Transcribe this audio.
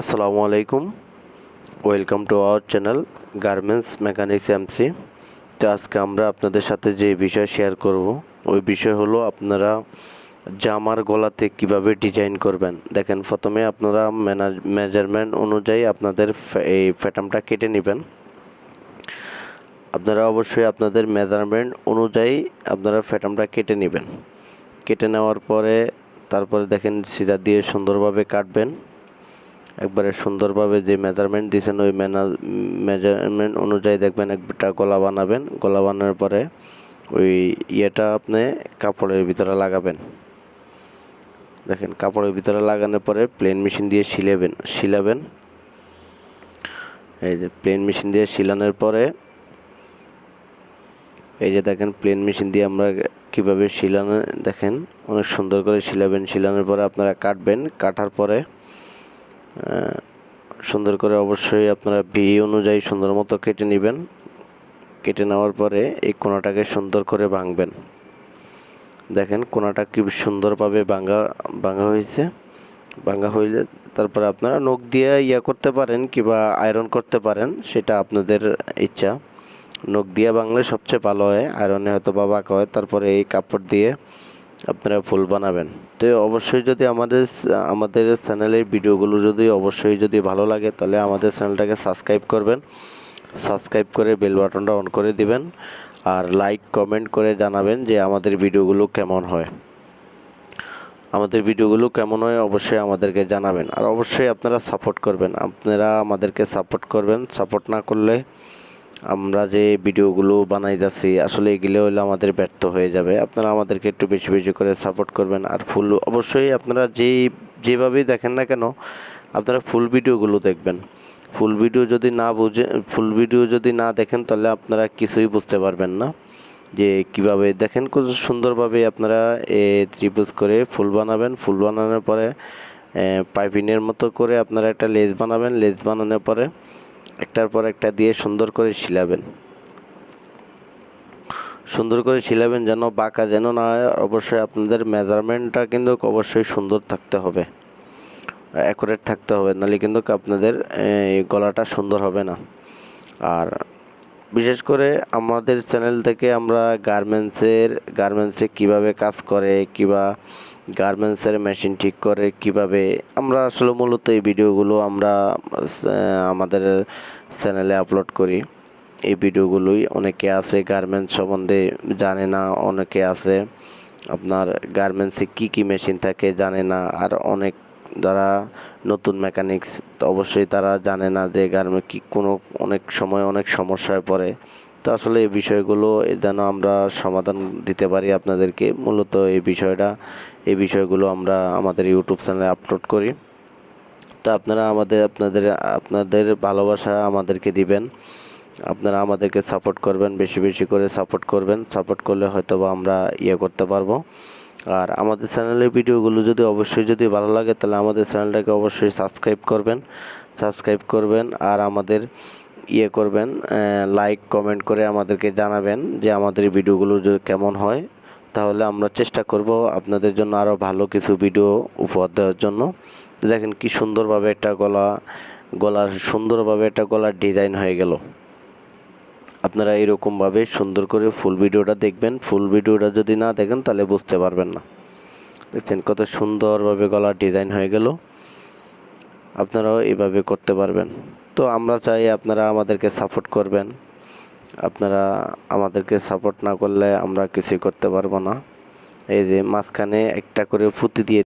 আসসালামু আলাইকুম। Welcome to our channel garments mechanics MC তো আজকে আমরা আপনাদের সাথে যে বিষয় শেয়ার করব, ওই বিষয় হলো আপনারা জামার গলাতে কীভাবে ডিজাইন করবেন। দেখেন, প্রথমে আপনারা মেজারমেন্ট অনুযায়ী আপনাদের এই ফ্যাটামটা কেটে নেবেন। আপনারা অবশ্যই আপনাদের মেজারমেন্ট অনুযায়ী আপনারা ফ্যাটামটা কেটে নেবেন। কেটে নেওয়ার পরে, তারপরে দেখেন, সিধা দিয়ে সুন্দরভাবে কাটবেন। একবারে সুন্দরভাবে যে মেজারমেন্ট দিয়েছেন, ওই মেজারমেন্ট অনুযায়ী দেখবেন একটা গলা বানাবেন। গলা বানানোর পরে ওই ইয়েটা আপনি কাপড়ের ভিতরে লাগাবেন। দেখেন, কাপড়ের ভিতরে লাগানোর পরে প্লেন মেশিন দিয়ে শিলাবেন শিলাবেন। এই যে প্লেন মেশিন দিয়ে শিলানোর পরে, এই যে দেখেন প্লেন মেশিন দিয়ে আমরা কীভাবে শিলানো, দেখেন, অনেক সুন্দর করে শিলাবেন। শিলানোর পরে আপনারা কাটবেন, কাটার পরে সুন্দর করে অবশ্যই আপনারা ভি অনুযায়ী সুন্দর মতো কেটে নেবেন। কেটে নেওয়ার পরে এই কোনাটাকে সুন্দর করে ভাঙবেন। দেখেন কোনাটা কি সুন্দরভাবে ভাঙা ভাঙা হয়েছে। ভাঙা হইলে তারপরে আপনারা নখ দিয়ে ইয়া করতে পারেন কিংবা আয়রন করতে পারেন, সেটা আপনাদের ইচ্ছা। নখ দিয়ে বাংলে সবচেয়ে ভালো হয় আয়রনে হয়তো বা বাঁকা হয়, তারপরে এই কাপড় দিয়ে আপনারা ফুল বানাবেন। তো অবশ্যই যদি আমাদের আমাদের চ্যানেলের ভিডিওগুলো যদি অবশ্যই যদি ভালো লাগে, তাহলে আমাদের চ্যানেলটাকে সাবস্ক্রাইব করবেন। সাবস্ক্রাইব করে বেল বাটনটা অন করে দিবেন আর লাইক, কমেন্ট করে জানাবেন যে আমাদের ভিডিওগুলো কেমন হয়। আমাদের ভিডিওগুলো কেমন হয় অবশ্যই আমাদেরকে জানাবেন। আর অবশ্যই আপনারা সাপোর্ট করবেন। আপনারা আমাদেরকে সাপোর্ট করবেন। সাপোর্ট না করলে আমরা যে ভিডিওগুলো বানাই যাচ্ছি আসলে এগুলো হলে আমাদের ব্যর্থ হয়ে যাবে। আপনারা আমাদেরকে একটু বেশি বেশি করে সাপোর্ট করবেন। আর ফুল অবশ্যই আপনারা যেই, যেভাবেই দেখেন না কেন, আপনারা ফুল ভিডিওগুলো দেখবেন। ফুল ভিডিও যদি না বুঝে ফুল ভিডিও যদি না দেখেন, তাহলে আপনারা কিছুই বুঝতে পারবেন না। যে কীভাবে দেখেন খুব সুন্দরভাবে আপনারা এ ত্রিভুজ করে ফুল বানাবেন। ফুল বানানোর পরে পাইপিনের মতো করে আপনারা একটা লেজ বানাবেন। লেজ বানানোর পরে একটার পর একটা দিয়ে সুন্দর করে শিলাবেন। সুন্দর করে শিলাবেন যেন বাঁকা যেন না হয় অবশ্যই আপনাদের মেজারমেন্টটা কিন্তু অবশ্যই সুন্দর থাকতে হবে। অ্যাকুরেট থাকতে হবে, নাহলে কিন্তু আপনাদের গলাটা সুন্দর হবে না। আর বিশেষ করে আমাদের চ্যানেল থেকে আমরা গার্মেন্টসের, গার্মেন্টসে কীভাবে কাজ করে, কিবা গার্মেন্টসের মেশিন ঠিক করে কীভাবে, আমরা আসলে মূলত এই ভিডিওগুলো আমরা আমাদের চ্যানেলে আপলোড করি। এই ভিডিওগুলোই অনেকে আছে গার্মেন্টস সম্বন্ধে জানে না, অনেকে আছে আপনার গার্মেন্টসে কি কি মেশিন থাকে জানে না, আর অনেক যারা নতুন মেকানিক্স অবশ্যই তারা জানে না যে গার্মেন্ট কি কোনো, অনেক সময় অনেক সমস্যায় পড়ে। তো আসলে এই বিষয়গুলো যেন আমরা সমাধান দিতে পারি আপনাদেরকে, মূলত এই বিষয়টা, এই বিষয়গুলো আমরা আমাদের ইউটিউব চ্যানেলে আপলোড করি। তো আপনারা আমাদের, আপনাদের আপনাদের ভালোবাসা আমাদেরকে দিবেন। আপনারা আমাদেরকে সাপোর্ট করবেন, বেশি বেশি করে সাপোর্ট করবেন। সাপোর্ট করলে হয়তো বা আমরা ইয়ে করতে পারব। আর আমাদের চ্যানেলের ভিডিওগুলো যদি অবশ্যই যদি ভালো লাগে, তাহলে আমাদের চ্যানেলটাকে অবশ্যই সাবস্ক্রাইব করবেন। সাবস্ক্রাইব করবেন আর আমাদের ইয়ে করবেন লাইক কমেন্ট করে আমাদেরকে জানাবেন যে আমাদের ভিডিওগুলো যদি কেমন হয়। তাহলে আমরা চেষ্টা করব আপনাদের জন্য আরও ভালো কিছু ভিডিও উপহার দেওয়ার জন্য। দেখেন কি সুন্দরভাবে একটা গলা, গলার সুন্দরভাবে একটা গলার ডিজাইন হয়ে গেল। আপনারা এরকমভাবে সুন্দর করে ফুল ভিডিওটা দেখবেন। ফুল ভিডিওটা যদি না দেখেন, তাহলে বুঝতে পারবেন না। দেখছেন কত সুন্দরভাবে গলার ডিজাইন হয়ে গেল। আপনারাও এভাবে করতে পারবেন। তো আমরা চাই আপনারা আমাদেরকে সাপোর্ট করবেন। আপনারা আমাদেরকে সাপোর্ট না করলে আমরা কিছুই করতে পারব না। এই যে মাঝখানে একটা করে ফুতি দিয়ে